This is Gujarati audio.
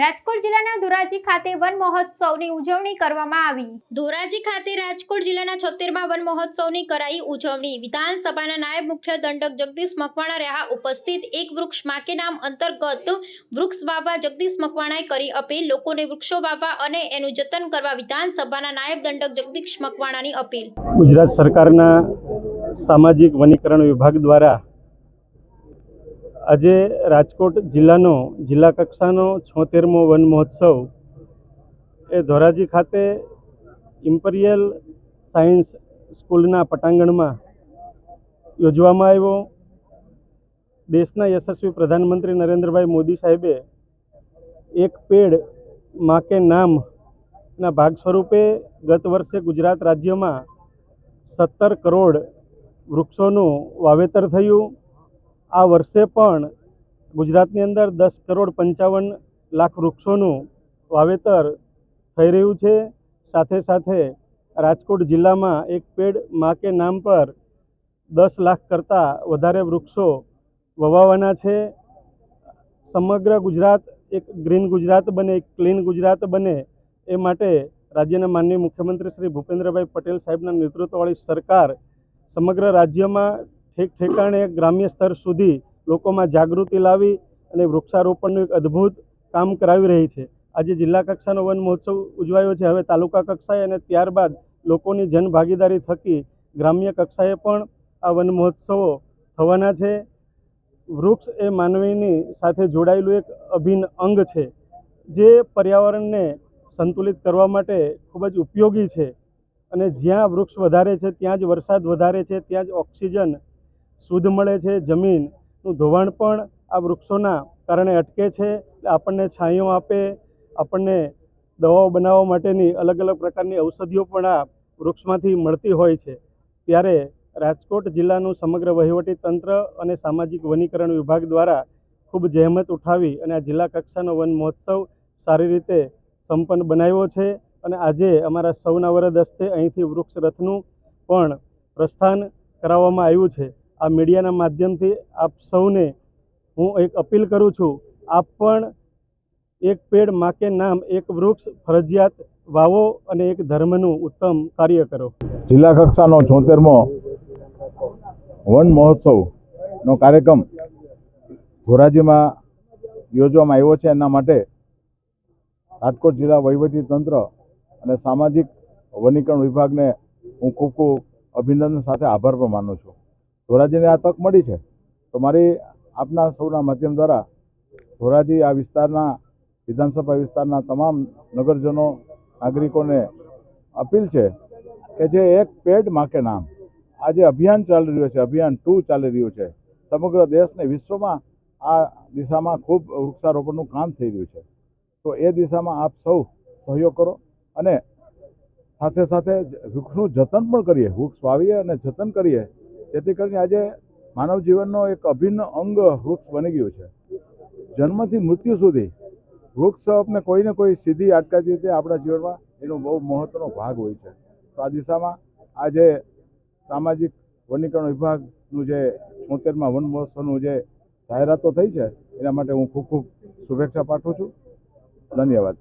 રાજકોટ જિલ્લાના ધોરાજી ખાતે વન મહોત્સવની ઉજવણી કરવામાં આવી. ધોરાજી ખાતે રાજકોટ જિલ્લાના છોતેરમાં વન મહોત્સવની કરાઈ ઉજવણી. વિધાનસભાના નાયબ મુખ્ય દંડક જગદીશ મકવાણા રહ્યા. ઉપસ્થિત એક વૃક્ષ માકે નામ અંતર્ગત વૃક્ષ વાવવા જગદીશ મકવાણાએ કરી અપીલ. લોકોને વૃક્ષો વાવવા અને એનું જતન કરવા વિધાનસભાના નાયબ દંડક જગદીશ મકવાણાની અપીલ. ગુજરાત સરકારના સામાજિક વનીકરણ વિભાગ દ્વારા આજે રાજકોટ જિલ્લાનો, જિલ્લા કક્ષાનો છોતેરમો વન મહોત્સવ એ ધોરાજી ખાતે ઇમ્પરિયલ સાયન્સ સ્કૂલના પટાંગણમાં યોજવામાં આવ્યો. દેશના યશસ્વી પ્રધાનમંત્રી નરેન્દ્રભાઈ મોદી સાહેબે એક પેડમાં કે નામના ભાગ સ્વરૂપે ગત વર્ષે ગુજરાત રાજ્યમાં સત્તર કરોડ વૃક્ષોનું વાવેતર થયું. આ વર્ષે પણ ગુજરાતની અંદર દસ કરોડ પંચાવન લાખ વૃક્ષોનું વાવેતર થઈ રહ્યું છે. સાથે સાથે રાજકોટ જિલ્લામાં એક પેડ મા કે નામ પર દસ લાખ કરતાં વધારે વૃક્ષો વવાવાના છે. સમગ્ર ગુજરાત એક ગ્રીન ગુજરાત બને, એક ક્લીન ગુજરાત બને એ માટે રાજ્યના માનનીય મુખ્યમંત્રી શ્રી ભૂપેન્દ્રભાઈ પટેલ સાહેબના નેતૃત્વવાળી સરકાર સમગ્ર રાજ્યમાં ઠેક ઠેકાણે ગ્રામ્ય સ્તર સુધી લોકોમાં જાગૃતિ લાવી અને વૃક્ષારોપણનું એક અદ્ભુત કામ કરાવી રહી છે. આજે જિલ્લા કક્ષાનો વન મહોત્સવ ઉજવાયો છે. હવે તાલુકા કક્ષાએ અને ત્યારબાદ લોકોની જનભાગીદારી થકી ગ્રામ્ય કક્ષાએ પણ આ વન મહોત્સવો થવાના છે. વૃક્ષ એ માનવીની સાથે જોડાયેલું એક અભિન્ન અંગ છે, જે પર્યાવરણને સંતુલિત કરવા માટે ખૂબ જ ઉપયોગી છે. અને જ્યાં વૃક્ષ વધારે છે, ત્યાં જ વરસાદ વધારે છે, ત્યાં જ ઓક્સિજન શુદ્ધ મળે છે જમીનનું ધોવાણ પણ આ વૃક્ષોના કારણે અટકે છે. આપણને છાંયો આપે, આપણને દવાઓ બનાવવા માટેની અલગ અલગ પ્રકારની ઔષધિઓ પણ આ વૃક્ષમાંથી મળતી હોય છે. ત્યારે રાજકોટ જિલ્લાનું સમગ્ર વહીવટી તંત્ર અને સામાજિક વનીકરણ વિભાગ દ્વારા ખૂબ જહેમત ઉઠાવી અને આ જિલ્લા કક્ષાનો વન મહોત્સવ સારી રીતે સંપન્ન બનાવ્યો છે અને આજે અમારા સૌના વરદ હસ્તે અહીંથી વૃક્ષ રથનું પણ પ્રસ્થાન કરાવવામાં આવ્યું છે. આ મીડિયાના માધ્યમથી આપ સૌને હું એક અપીલ કરું છું, આપ પણ એક પેડ માકે નામ, એક વૃક્ષ, ફરજિયાત વાવો અને એક ધર્મનું ઉત્તમ કાર્ય કરો. જિલ્લા કક્ષાનો છોતેરમો વન મહોત્સવનો કાર્યક્રમ ધોરાજીમાં યોજવામાં આવ્યો છે. એના માટે રાજકોટ જિલ્લા વહીવટી તંત્ર અને સામાજિક વનીકરણ વિભાગને હું ખૂબ ખૂબ અભિનંદન સાથે આભાર પણ માનું છું. ધોરાજીને આ તક મળી છે. તો મારી આપના સૌના માધ્યમ દ્વારા ધોરાજી આ વિસ્તારના, વિધાનસભા વિસ્તારના તમામ નગરજનો, નાગરિકોને અપીલ છે કે જે એક પેડ માકે નામ, આ જે અભિયાન ચાલી રહ્યું છે, અભિયાન ટુ ચાલી રહ્યું છે, સમગ્ર દેશ ને વિશ્વમાં આ દિશામાં ખૂબ વૃક્ષારોપણનું કામ થઈ રહ્યું છે. તો એ દિશામાં આપ સૌ સહયોગ કરો અને સાથે સાથે વૃક્ષનું જતન પણ કરીએ, વૃક્ષ વાવીએ અને જતન કરીએ. જેથી કરીને આજે માનવ જીવનનો એક અભિન્ન અંગ વૃક્ષ બની ગયું છે. જન્મથી મૃત્યુ સુધી વૃક્ષ આપણે કોઈને કોઈ સીધી આટકાતી રીતે આપણા જીવનમાં એનો બહુ મહત્ત્વનો ભાગ હોય છે. તો આ દિશામાં આજે સામાજિક વનીકરણ વિભાગનું જે છોતેરમાં વન મહોત્સવનું જે જાહેરાતો થઈ છે, એના માટે હું ખૂબ ખૂબ શુભેચ્છા પાઠવું છું. ધન્યવાદ.